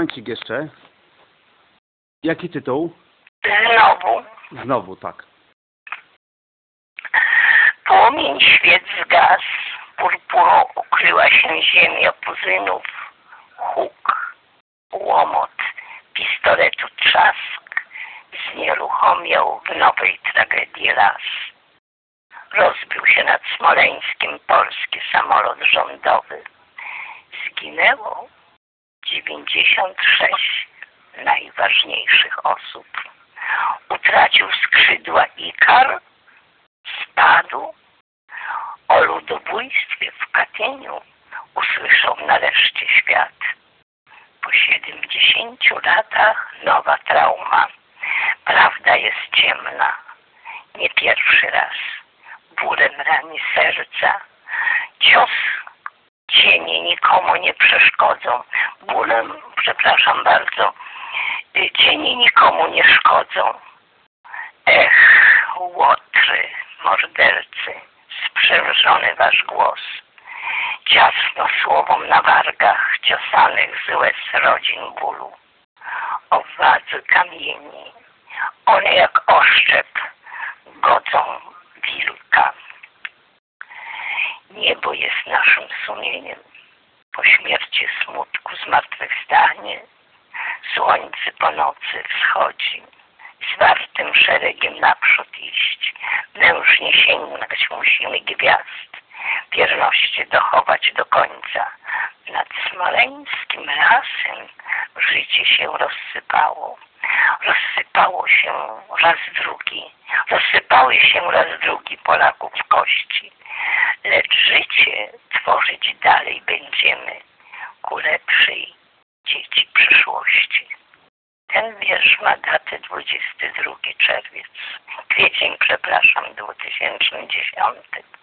momencik jeszcze. Jaki tytuł? Znowu Znowu, tak. płomień świec zgasł, purpurą ukryła się ziemia puzynów, huk, łomot, pistoletu trzask, znieruchomiał w nowej tragedii las. Rozbił się nad Smoleńskiem polski samolot rządowy. Zginęło 96 najważniejszych osób. Utracił skrzydła Ikar, spadł. O ludobójstwie w Katyniu usłyszał nareszcie świat. Po siedemdziesięciu latach nowa trauma. Prawda jest ciemna. Nie pierwszy raz. Bólem rani serca. Cios cienie nikomu nie przeszkodzą. Bólem, przepraszam bardzo, y, cienie nikomu nie szkodzą. Ech, łotry, mordercy, sprzężony wasz głos. Ciasno słowom na wargach ciosanych z łez rodzin bólu. O wadze kamieni, one jak oszczep godzą sumieniem. Po śmierci smutku zmartwychwstanie, słońce po nocy wschodzi zwartym szeregiem naprzód iść. Mężnie sięgnąć musimy gwiazd, wierności dochować do końca. Nad smoleńskim lasem życie się rozsypało. Rozsypało się raz drugi, rozsypały się raz drugi Polaków kości. Lecz życie tworzyć dalej będziemy ku lepszej dzieci przyszłości. Ten wiersz ma datę 22 czerwiec. Kwiecień, przepraszam, 2010.